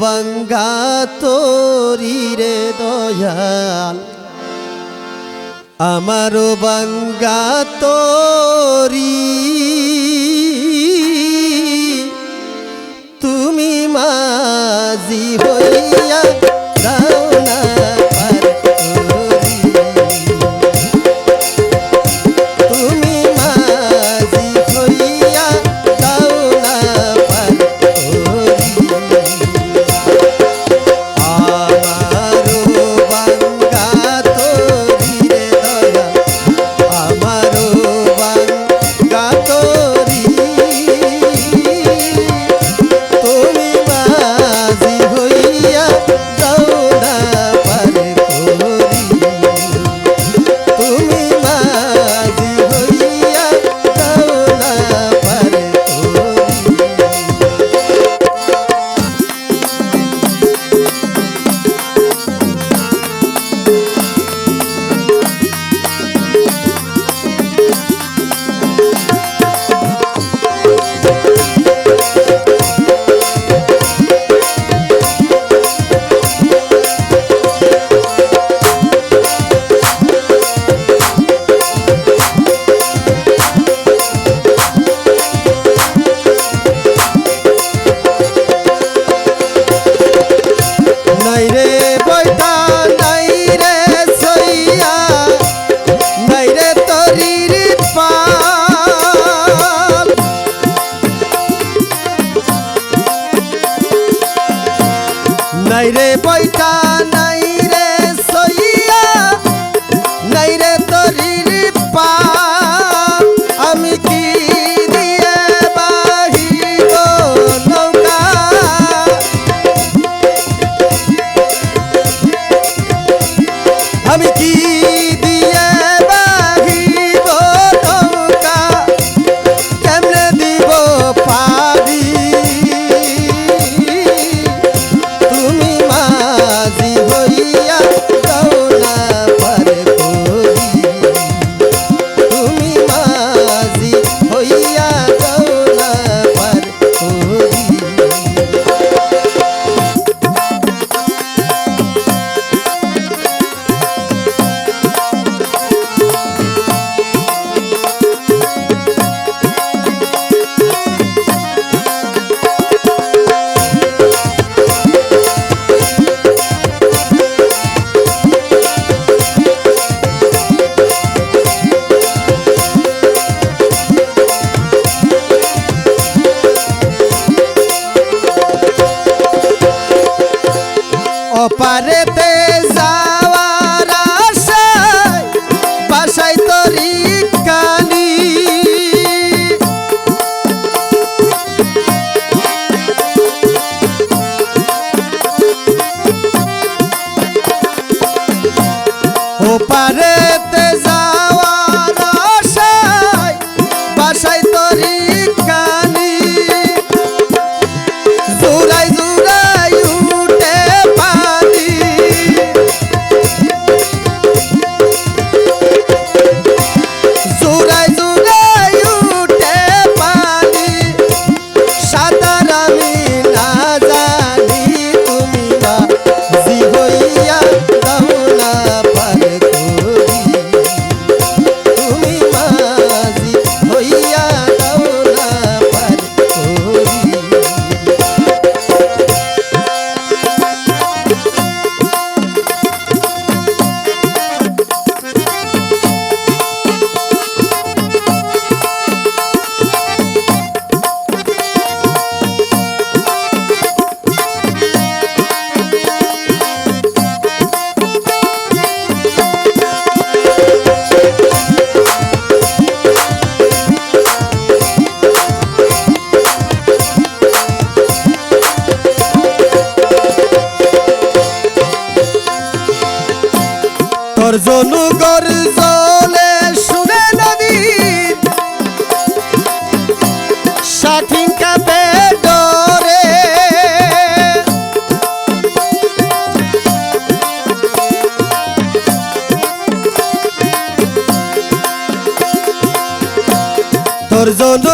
ভাঙ্গা তোরি রে দয়াল। আমার ভাঙ্গা তোরি। তুমি মাঝি নাই রে পয়সা নাই। ওপারে গর্জন গর্জনে শুনে নদী কাপে ডরে। তোর জন